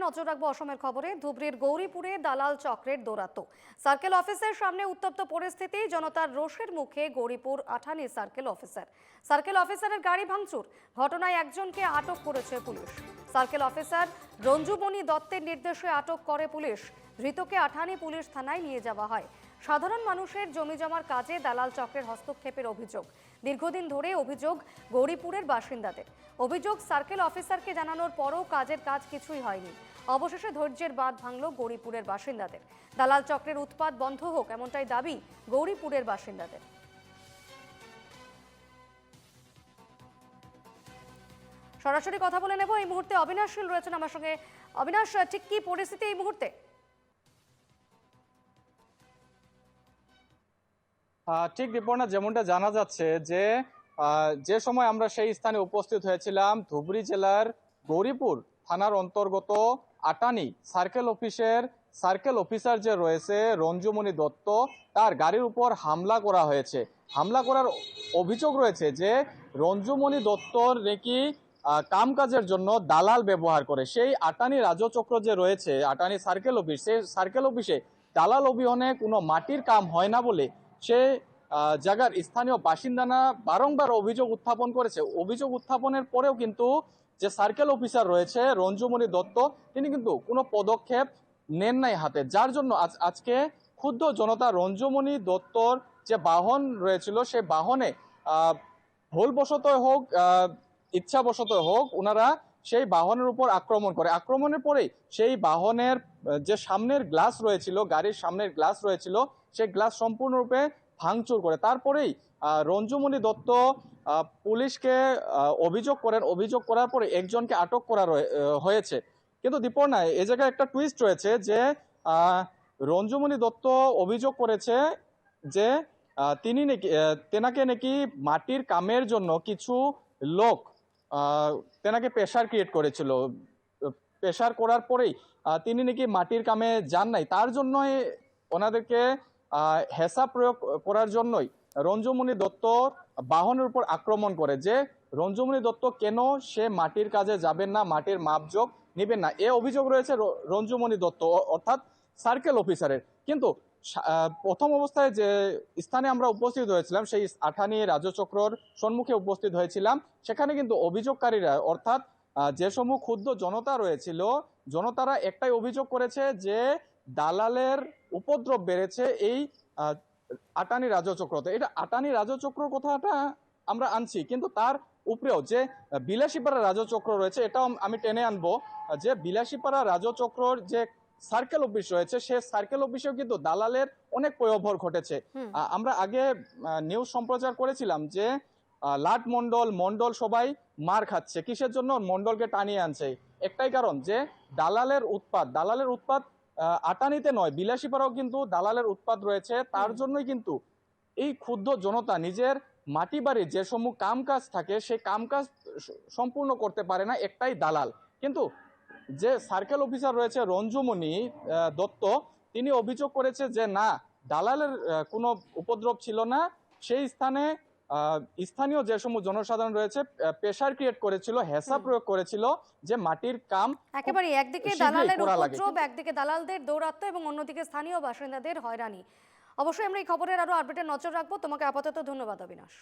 নজর রাখব অসমের খবরে। ধুবড়ির গৌরীপুরে দালাল চক্রের দৌরাত্ম। সার্কেল অফিসের সামনে উত্তপ্ত পরিস্থিতি, জনতার রোষের মুখে Gauripur Atani circle officer. Circle অফিসারের গাড়ি ভাঙচুর, ঘটনায় একজনকে আটক করেছে পুলিশ। সার্কেল অফিসার রঞ্জুমণি দত্তের নির্দেশে আটক করে পুলিশ। ধৃতকে আঠানি পুলিশ থানায় নিয়ে যাওয়া হয়। সাধারণ মানুষের জমি জমার কাজে দালাল চক্রের হস্তক্ষেপের অভিযোগ। দীর্ঘদিন ধরে অভিযোগ গৌরীপুরের বাসিন্দাদের। অভিযোগ সার্কেল অফিসারকে জানানোর পরও কাজের কাজ কিছুই হয়নি। অবশেষে ধৈর্যের বাঁধ ভাঙল গৌরীপুরের বাসিন্দাদের। দালাল চক্রের উৎপাদ বন্ধ হোক এমনটাই দাবি গৌরীপুরের বাসিন্দাদের। সরাসরি কথা বলে নেব এই মুহূর্তে অবিনাশ শীল রয়েছেন আমার সঙ্গে। অবিনাশ, ঠিক কি পরিস্থিতি এই মুহূর্তে? ঠিক রিপোর্টে যেমনটা জানা যাচ্ছে যে যে সময় আমরা সেই স্থানে উপস্থিত হয়েছিলাম, ধুবড়ি জেলার গৌরীপুর থানার অন্তর্গত আটানি সার্কেল অফিসের, সার্কেল অফিসার যে রয়েছে, রঞ্জুমণি দত্ত, তার গাড়ির উপর হামলা করা হয়েছে। হামলা করার অভিযোগ রয়েছে যে, রঞ্জুমণি দত্তর নাকি কামকাজের জন্য দালাল ব্যবহার করে। সেই আটানি রাজচক্র যে রয়েছে, আটানি সার্কেল অফিস, সেই সার্কেল অফিসে দালাল অবিহনে কোনো মাটির কাম হয় না বলে সে জায়গার স্থানীয় বাসিন্দারা বারংবার অভিযোগ উত্থাপন করেছে। অভিযোগ উত্থাপনের পরেও কিন্তু যে সার্কেল অফিসার রয়েছে রঞ্জুমণি দত্ত তিনি কিন্তু কোনো পদক্ষেপ নেন নাই হাতে। যার জন্য আজ আজকে ক্ষুদ্র জনতা রঞ্জুমণি দত্তর যে বাহন রয়েছিল সে বাহনে আহ, ভুলবশত হোক আহ, ইচ্ছাবশত হোক ওনারা সেই বাহনের উপর আক্রমণ করে। আক্রমণের পরেই সেই বাহনের, যে সামনের গ্লাস রয়েছিল, গাড়ির সামনের গ্লাস রয়েছিল, সেই গ্লাস সম্পূর্ণরূপে ভাঙচুর করে। তারপরেই রঞ্জুমণি দত্ত পুলিশকে অভিযোগ করেন। অভিযোগ করার পরে একজনকে আটক করা হয়েছে। কিন্তু দীপর্ণা এই জায়গায় একটা টুইস্ট রয়েছে যে রঞ্জুমণি দত্ত অভিযোগ করেছে যে তিনি নাকি তেনাকে নাকি মাটির কামের জন্য কিছু লোক তেনাকে প্রেশার ক্রিয়েট করেছিল। প্রেশার করার পরেই তিনি নাকি মাটির কামে যান নাই। তার জন্যই ওনাদেরকে হেসা প্রয়োগ করার জন্যই রঞ্জুমণি দত্ত বাহনের উপর আক্রমণ করে যে, রঞ্জুমণি দত্ত কেন সে মাটির কাজে যাবেন না, মাটির মাপযোগ নেবেন না? এ অভিযোগ রয়েছে রঞ্জুমণি দত্ত অর্থাৎ সার্কেল অফিসারের কিন্তু প্রথম অবস্থায় যে স্থানে আমরা উপস্থিত হয়েছিলাম, সেই আঠানি রাজচক্রর সম্মুখে উপস্থিত হয়েছিলাম। সেখানে কিন্তু অভিযোগকারীরা, অর্থাৎ যে সমূহ ক্ষুদ্র জনতা রয়েছিল, জনতারা একটাই অভিযোগ করেছে যে দালালের উপদ্রব বেড়েছে এই আটানি রাজচক্রতে। এটা আটানি রাজচক্র কথাটা আমরা আনছি, কিন্তু তার উপরেও যে বিলাসীপাড়া রাজচক্র রয়েছে, এটাও আমি টেনে আনব, যে বিলাসীপাড়া রাজচক্রর যে সার্কেল অফিস রয়েছে। সে সার্কেল অফিসেও কিন্তু দালালের অনেক পয়োভর ঘটেছে। আমরা আগে নিউজ সম্প্রচার করেছিলাম যে লাট মন্ডল মন্ডল সবাই মার খাচ্ছে। কিসের জন্য? মন্ডলকে টানিয়ে আনছে। একটাই কারণ যে দালালের উৎপাদ দালালের উৎপাদ আটানিতে নয় বিলাসীপাড়াও কিন্তু দালালের উৎপাদ রয়েছে। তার জন্যই কিন্তু এই ক্ষুদ্র জনতা নিজের মাটি বাড়ির যে সমূহ কাম কাজ থাকে সেই কাম কাজ সম্পূর্ণ করতে পারে না। একটাই দালাল। কিন্তু যে সার্কেল অফিসার রয়েছে রঞ্জুমণি দত্ত তিনি অভিযোগ করেছে যে না দালালের কোনো উপদ্রব ছিল না। সেই স্থানে স্থানীয় যে সমস্ত জনসাধারণ রয়েছে প্রেশার ক্রিয়েট করেছিল হেসা প্রয়োগ করেছিল যে মাটির কাম একেবারে একদিকে দালালের উপদ্রব একদিকে দালালদের দৌরাত্ম এবং অন্যদিকে স্থানীয় বাসিন্দাদের হয়রানি। অবশ্যই আমরা এই খবরের আরও আপডেটে নজর রাখব। তোমাকে আপাতত ধন্যবাদ অবিনাশ।